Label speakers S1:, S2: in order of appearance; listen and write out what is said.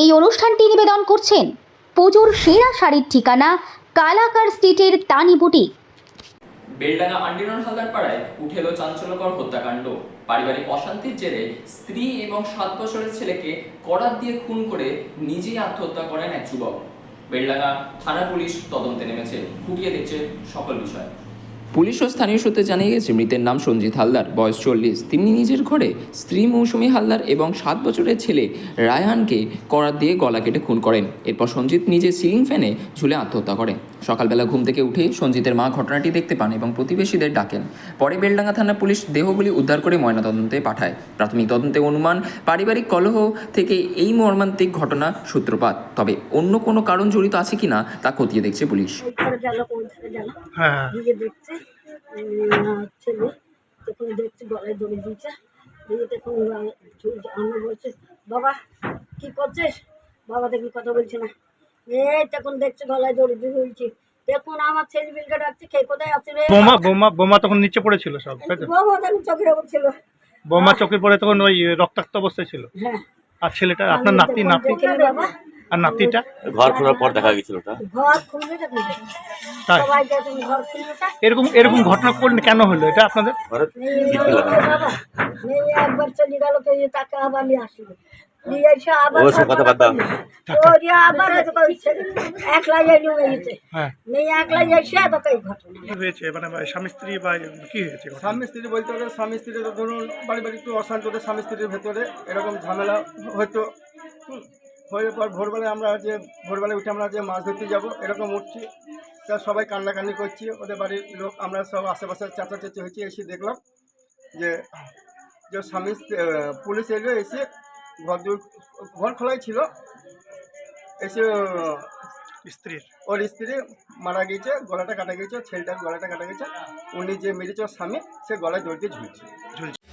S1: এই অনুষ্ঠানটি নিবেদন করছেন পুজোর সেরা শাড়ির ঠিকানা কালাকার স্ট্রিটের তানি বুটিক।
S2: বেলডাঙ্গা আন্ডিরন হালদার পাড়ায় উঠে এলো চাঞ্চল্যকর হত্যাকাণ্ড। পারিবারিক অশান্তির জেরে স্ত্রী এবং সাত বছরের ছেলেকে করাত দিয়ে খুন করে নিজেই আত্মহত্যা করেন এক যুবক। বেলডাঙ্গা থানা পুলিশ তদন্তে নেমেছে। খুঁটিয়ে দেখছে সকল বিষয়। পুলিশ ও স্থানীয় সূত্রে জানিয়ে গেছে মৃতের নাম সঞ্জিত হালদার বয়স চল্লিশ। তিনি নিজের ঘরে স্ত্রী মৌসুমী হালদার এবং সাত বছরের ছেলে রায়হানকে করাত দিয়ে গলা কেটে খুন করেন। এরপর সঞ্জিত নিজে সিলিং ফ্যানে ঝুলে আত্মহত্যা করেন। সকালবেলা ঘুম থেকে উঠে সঞ্জিতের মা ঘটনাটি দেখতে পান এবং প্রতিবেশীদের ডাকেন। পরে বেলডাঙ্গা থানা পুলিশ দেহগুলি উদ্ধার করে ময়নাতদন্তে পাঠায়। প্রাথমিক তদন্তে অনুমান পারিবারিক কলহ থেকে এই মর্মান্তিক ঘটনা সূত্রপাত। তবে অন্য কোনো কারণ জড়িত আছে কিনা তা খতিয়ে দেখছে পুলিশ।
S3: হ্যাঁ
S4: দিয়ে দেখছে? ছেলে তখন দেখছে গলায় দড়ি দিয়েছে। দিয়ে তখন আমরা বলছে বাবা কি করছিস? বাবা দেখি কথা বলছে না। এই তখন দেখছে গলায় দড়ি দিয়ে দেখুন আমার ছেলে বিলকে ডাকছে কে কোথায় আছে রে?
S3: বোমা বোমা বোমা তখন নিচে পড়েছিল সব তাই তো?
S4: বাবা তখন চোখের ওপর ছিল
S3: বোমা চোখে পড়ে তখন ওই রক্তাক্ত অবস্থায় ছিল।
S4: হ্যাঁ।
S3: আর ছেলেটা আপনার নাতি নাতি?
S4: বাবা
S3: আর নাতিটা?
S5: ঘর খোলার পর দেখা গেছিল ওটা।
S3: তাই? এরকম এরকম ঘটনা করলে কেন হলো? এটা আপনাদের?
S4: একবার চলে গেল তো এই টাকা আবার নিয়ে আসলো।
S3: হ্যাঁ।
S4: তোকে
S3: মানে স্বামী স্ত্রী বা কি হয়েছে
S6: স্বামী স্ত্রী বলতে গেলে স্বামী স্ত্রী তো ধরুন পারিবারিক একটু অশান্ত স্বামী স্ত্রীর ভেতরে এরকম ঝামেলা হয়তো। হয়ে পর ভোরবেলায় আমরা যে ভোরবেলায় উঠে আমরা যে মাছ ধরতে যাব এরকম উঠছি। তা সবাই কান্নাকান্নি করছি ওদের বাড়ির লোক আমরা সব আশেপাশে চাচা চেঁচে হয়েছি এসে দেখলাম যে যে স্বামী পুলিশ এলো এসে ঘর দূর ঘর খোলাই ছিল। এসে
S3: স্ত্রীর।
S6: ওর স্ত্রী মারা গেছে গলাটা কাটা গেছে ছেলেটার গলাটা কাটা গেছে উনি যে মেরেছে ওর স্বামী সে গলায় দড়িতে ঝুলছে।
S3: ঝুলছে।